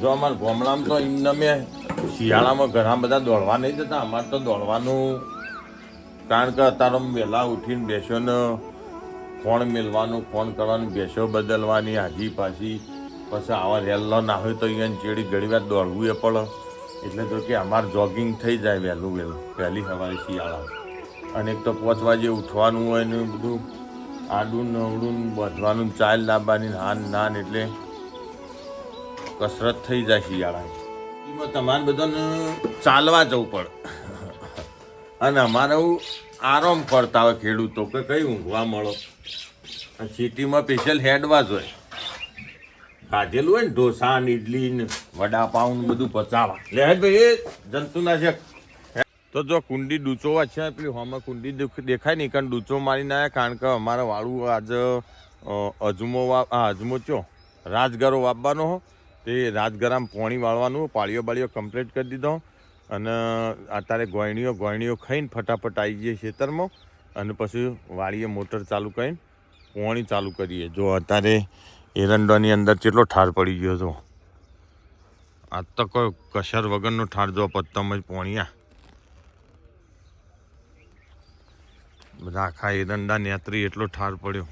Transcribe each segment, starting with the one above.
જો અમારા ગામડામાં તો એમને મેં શિયાળામાં ઘણા બધા દોડવા નહીં જતા. અમારે તો દોડવાનું, કારણ કે અત્યારે વહેલા ઉઠીને બેસો ને ફોન મેળવાનું, ફોન કરવાનું બેસો બદલવાની હાજી પાછી પછી આવા રેલો ના હોય તો અહીંયા ચેડી ઘડી વાર દોડવું એ પડે એટલે તો કે અમારે જોગિંગ થઈ જાય વહેલું વહેલું, વહેલી સવારે શિયાળા અને એક તો પાંચ વાગે ઉઠવાનું હોય ને બધું. આડું નવડું બધવાનું, ચાલ લાવવાની નાન નાન એટલે કસરત થઈ જાય શિયાળાની. એમાં તમારે બધાને ચાલવા જવું પડે. અને અમારે આરામ કરતા હોય ખેડૂતો કે કઈ ઊંઘવા મળો. સિટીમાં સ્પેશિયલ હેડવા જ હોય. ખાધેલું હોય ને ઢોસા ને ઇડલી ને વડાપાઉં ને બધું પચાવા. લે ભાઈ, એ જંતુનાશક. તો જો કુંડી ડૂચોવા છે, પેલી હોમાં કુંડી દેખ- દેખાય નહીં, કારણ ડૂચો મારીને આવ્યા, કારણ કે અમારે વાળું આજે અજમો આ અજમો ચો રાજગરો વાપવાનો હો. તે રાજગરામ પોણી વાળવાનું, પાળીઓ બાળીઓ કમ્પ્લીટ કરી દીધો. અને અત્યારે ગોયણીઓ ગોયણીઓ ખાઈને ફટાફટ આવી જઈએ ખેતરમાં. અને પછી વાળીએ મોટર ચાલુ કરીને પોણી ચાલુ કરીએ. જો અત્યારે એરંડોની અંદર કેટલો ઠાર પડી ગયો હતો આ તો કોઈ કસર વગરનો ઠાર જો પત્તમ જ પોણિયા. બધા આખા એરંડા નેત્રી એટલો ઠાર પડ્યો.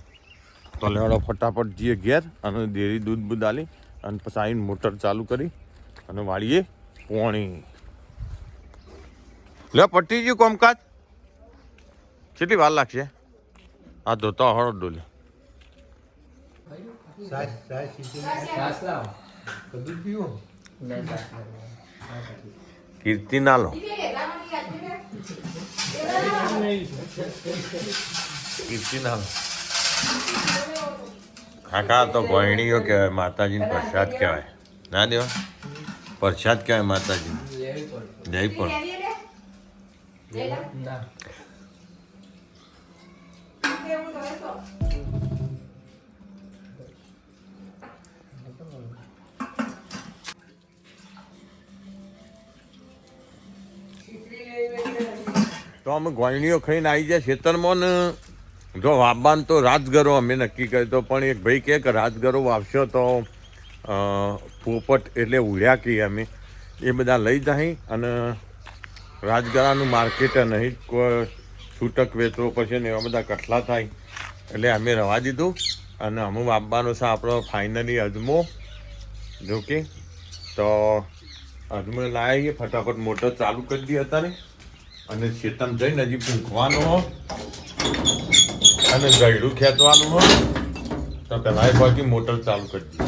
તો લેવડો ફટાફટ જઈએ ઘેર અને ડેરી દૂધ બૂધ આલી અને પછી આવીને મોટર ચાલુ કરી અને વાળીએ પોણી. લે, પટી ગયું કોમકાજ? કેટલી વાર લાગશે? આ ધોતા હળો ડોલે. કીર્તિ ના લો. કીર્તિ ના લો. કાકા તો ગોયણીઓ કહેવાય, માતાજીને પ્રસાદ કહેવાય. ના દેવા? પ્રસાદ કહેવાય માતાજી જય પણ તો અમે ગોયણીઓ ખાઈને આવી જાય ખેતરમાં ને જો વાવવાનું તો રાજગરો અમે નક્કી કર્યું તો, પણ એક ભાઈ કહે કે રાજગરો વાવશો તો પોપટ એટલે ઉડ્યા કહીએ અમે. એ બધા લઈ જાય અને રાજગરાનું માર્કેટ નહીં, કોઈ છૂટક વેચવો પડશે ને એવા બધા કઠલા થાય. એટલે અમે રવા દીધું અને અમુ વાવવાનો છે આપણો ફાઇનલી અજમો. જો કે, તો અજમો લાવીએ, ફટાફટ મોટર ચાલુ કરી દઈએ ને અને ચેતન જઈને હજી હો અને ગળ્યું ખેંચવાનું હોય, તો પહેલાં એ બાજુ મોટર ચાલુ કરી દી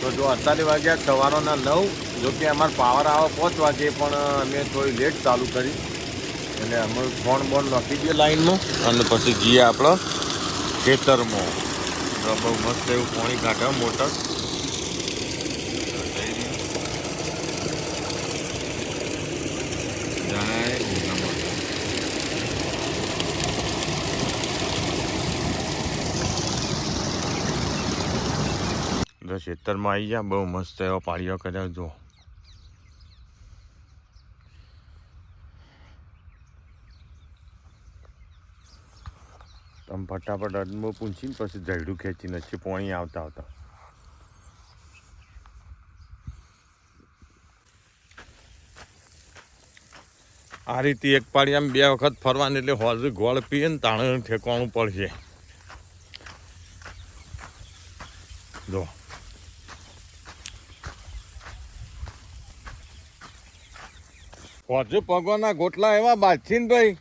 તો જો અત્યારે વાગ્યા સવારોના નવ, જો કે અમારે પાવર આવે પાંચ વાગે પણ અમે થોડી લેટ ચાલુ કરી. એટલે અમે ફોન બોન નાખી દઈએ લાઈનમાં અને પછી જઈએ આપણે ખેતરમાં. બહુ મસ્ત એવું પાણી કાઢે મોટર. ખેતરમાં આવી ગયા બહુ મસ્ત એવો પાળીઓ કર્યો જો તમે ફટાફટ અડમો પૂંછીને પછી જયડું ખેંચીને છે પોણી આવતા આવતા. આ રીતે એક પાડી આમ બે વખત ફરવાની એટલે હોજ ગોળ પીએ ને તાણે ઠેકવાનું પડશે. જો. હોજે પગવાના ગોટલા એવા બાજશીન ભાઈ.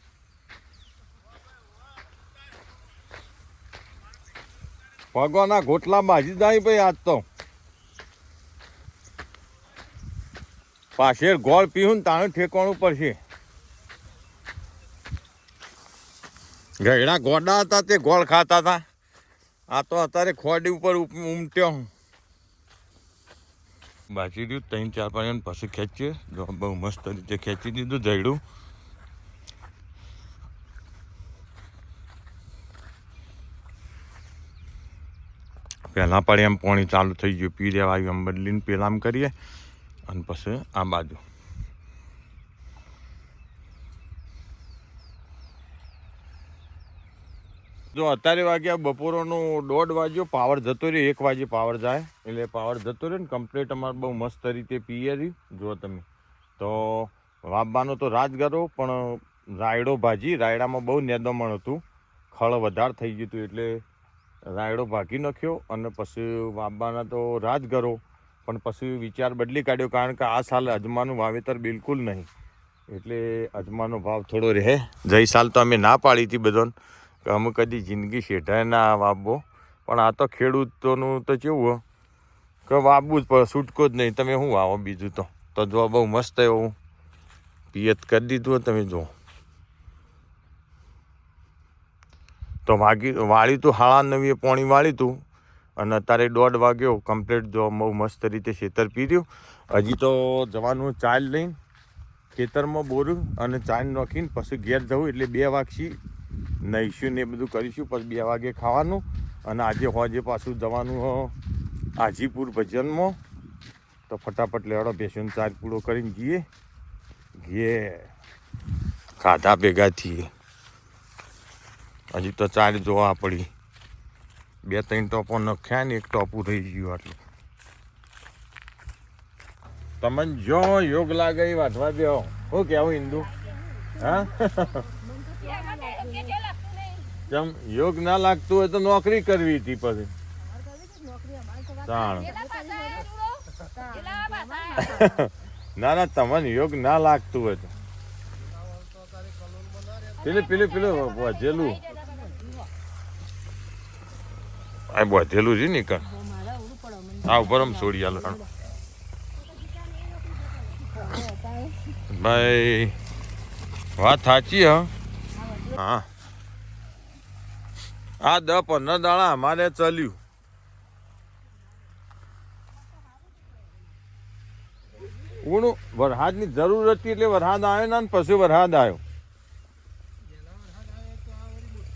પગોના ઘોટલા બાજી જાય ભાઈ આજ તો. પાછળ ગોળ પીવું ને તાણું ઠેકવાનું પડશે. ગયડા ગોડા હતા તે ગોળ ખાતા હતા. આ તો અત્યારે ખોડી ઉપર ઉપ- ઉમટ્યો હું. બાચી દીધું, ત્રણ, ચાર પાંચ પછી ખેંચીએ. બહુ મસ્ત રીતે ખેંચી દીધું, જયડું. પહેલાં પણ એમ પાણી ચાલુ થઈ ગયું, પી દેવાયું એમ બદલીને પહેલાં આમ કરીએ અને પછી આ બાજુ. જો અત્યારે વાગ્યા બપોરોનો દોઢ વાગ્યો, પાવર જતો રહ્યો, એક વાગે પાવર જાય, એટલે પાવર જતો રહ્યો ને કમ્પ્લીટ અમારે બહુ મસ્ત રીતે પીએ રહ્યું જો તમે. તો વાપવાનો તો રાજ ગરો, પણ રાયડો ભાજી, રાયડામાં બહુ નેદમણ હતું, ખળ વધારે થઈ ગયું હતું, એટલે રાયડો ભાગી નાખ્યો અને પછી વાવવાના તો રાજ કરો, પણ પછી વિચાર બદલી કાઢ્યો કારણ કે આ સાલ અજમાનું વાવેતર બિલકુલ નહીં. એટલે અજમાનો ભાવ થોડો રહે. જઈ સાલ તો અમે ના પાડી હતી બધાને કે અમે કદી જિંદગી શેઠાય ના વાવવો. પણ આ તો ખેડૂતોનું તો કેવું કે વાવવું જ પડે, છૂટકો જ નહીં. તમે શું વાવો બીજું તો? તો જો બહુ મસ્ત એવું પિયત કરી દીધું તમે જુઓ. તો વાગી, વાળી તું, હાળા નવીએ પોણી વાળી તું. અને અત્યારે દોઢ વાગ્યો કમ્પ્લીટ જો બહુ મસ્ત રીતે ખેતર પીર્યું હજી તો જવાનું ચાલ લઈને, ખેતરમાં બોરું અને ચાલ નાખીને પછી ઘેર જવું એટલે બે વાગશી. નહીશું ને એ બધું કરીશું, પછી બે વાગે ખાવાનું. અને આજે હોજે પાછું જવાનું હાજીપુર ભજનમાં. તો ફટાફટ લેવાડો બેસીને ચાર પૂરો કરીને જઈએ. ઘે ખાધા ભેગા થઈએ. હજી તો ચાર જોવા પડી બે ત્રણ ટોપો નખ્યા ને એક ટોપું થઈ ગયું આટલું તમને જો યોગ લાગે એ વાંચવા દો હું કેવું હિન્દુ હા જેમ યોગ ના લાગતું હોય તો નોકરી કરવી હતી પછી ના ના તમને યોગ ના લાગતું હોય તો પેલું પેલું પેલું વધેલું આ વધેલું છે ને કાં આ ઉપર આમ છોડી આલો. ભાઈ, વાત સાચી હા. આ દ પંદર દાણા અમારે ચલ્યું. ઉણું, વરસાદની જરૂર હતી એટલે વરસાદ આવ્યો ને પછી વરસાદ આવ્યો.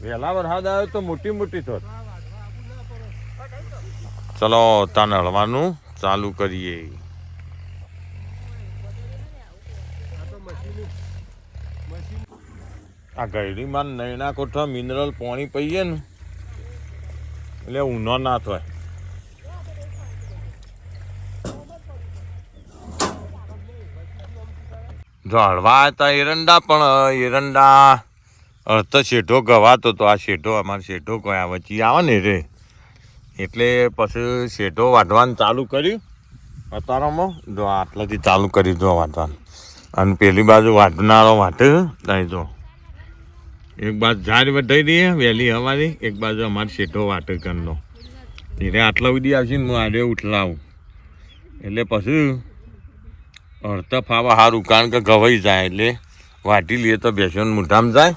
વહેલા વરસાદ આવ્યો તો મોટી મોટી થોત. ચલો તાન હળવાનું, ચાલુ કરીએ. આ ગયડીમાં નૈણા કોઠા, મિનરલ પાણી પીએ ને, એટલે ઊનો ના થાય હળવા હતા એરંડા, પણ એરંડા અર્થ શેઢો ગવાતો તો આ શેઢો, અમારે કોઈ આ વચ્ચે આવે ને રે. એટલે પછી શેઢો વાઢવાનું ચાલુ કર્યું. અત્યારમાં જો આટલાથી ચાલુ કરી દો વાઢવાનું અને પેલી બાજુ વાઢનારો વાઢે ત્યાં જો. એક બાજુ ઝાડ વધારી દઈએ, વહેલી અમારી એક બાજુ અમારે શેઢો વાટે કરનો એટલે આટલા સુધી આવશે હું આડે ઉઠલાવું. એટલે પછી અડધા ફાવા સારું કારણ કે ઘવાઈ જાય એટલે વાટી લઈએ તો બેસવાનું મૂઢામાં જાય.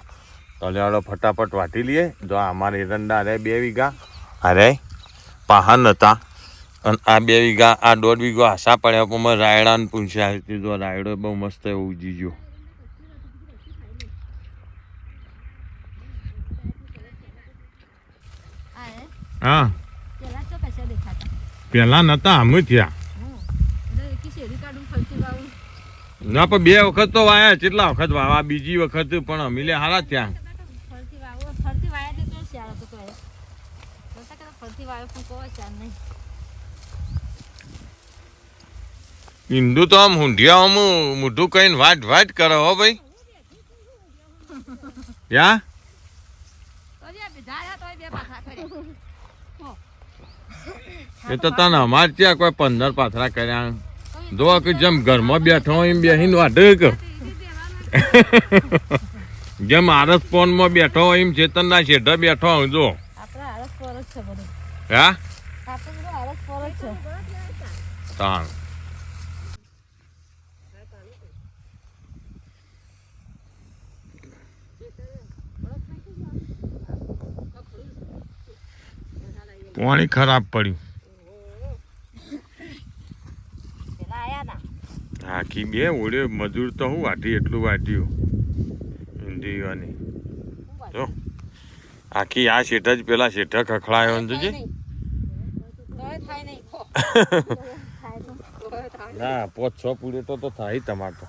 તો લેવાડો ફટાફટ વાટી લઈએ. જો અમારે એરંડા અરે બે વીઘા. અરે પાહન હતા. અને આ બે વીઘા, આ દોઢ વીઘો આશા પડ્યા પણ રાયડાને પૂછ્યા. તો રાયડો બહુ મસ્ત એવું ગયો. હા. પેલા નતા અમે થયા. ના, પણ બે વખત તો વાયા, કેટલા વખત વાવા? બીજી વખત પણ અમીલે હારા થયા ફરતી વાવો ફરતી વાયા તે તો શ્યાર હતો તો એ નતા કે ફરતી વાયો પણ કોઈ શ્યાર નહીં હિન્દુ તો આમ હુંઢિયા આમ મોઢું કહીને વાટ વાટ કરે હો ભાઈ. યા? તો જે આ ધાર્યા તોય બે પાછા કરે. એ તો તને અમારે ત્યાં કોઈ પંદર પાથરા કર્યા. જો કે જેમ ઘરમાં બેઠો એમ બેસીને વાઢે કે? જેમ આરસ ફોનમાં બેઠો હોય એમ ચેતનના શેઠે બેઠો જો. આપણે આરસ છે બધું. હા તાણ પાણી ખરાબ પડ્યું. આખી બે ઓળે મજૂર તો હું વાટી એટલું વાટ્યું. ઊંધીવાની જો. આખી આ શેઠ જ પેલા શેઠ ખખડાયો ને જોજે. ના પોચ છ પૂરે તો તો થાય તમારે તો.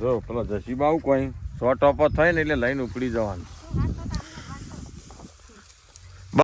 જો પેલો જસીબા આવું કોઈ સો ટોપો થાય ને એટલે લઈને ઉપડી જવાનું.